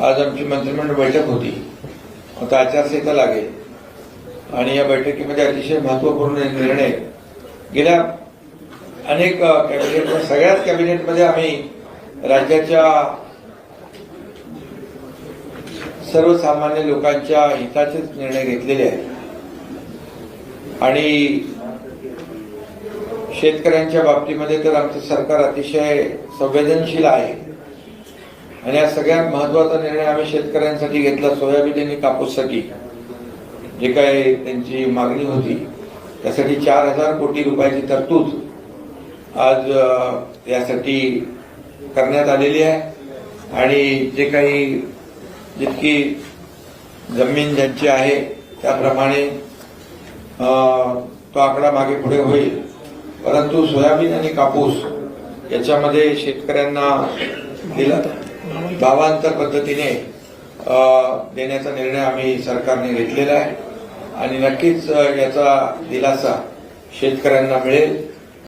आज आमची मंत्रिमंडळ बैठक होती. आता आचारसंहिता लागेल. आणि या बैठकीमध्ये अतिशय महत्त्वपूर्ण निर्णय गेल्या अनेक कॅबिनेट सगळ्याच कॅबिनेटमध्ये आम्ही राज्याच्या सर्वसामान्य लोकांच्या हिताचेच निर्णय घेतलेले आहेत. आणि शेतकऱ्यांच्या बाबतीमध्ये तर आमचं सरकार अतिशय संवेदनशील आहे. आणि या सगळ्यात महत्त्वाचा निर्णय आम्ही शेतकऱ्यांसाठी घेतला सोयाबीन आणि कापूससाठी. जे काय त्यांची मागणी होती त्यासाठी चार हजार कोटी रुपयाची तरतूद आज यासाठी करण्यात आलेली आहे. आणि जे काही जितकी जमीन ज्यांची आहे त्याप्रमाणे तो आकडा मागे पुढे होईल. परंतु सोयाबीन आणि कापूस याच्यामध्ये शेतकऱ्यांना दिला. भावांतर पद्धतीने देण्याचा निर्णय आम्ही सरकारने घेतलेला आहे. आणि नक्कीच याचा दिलासा शेतकऱ्यांना मिळेल.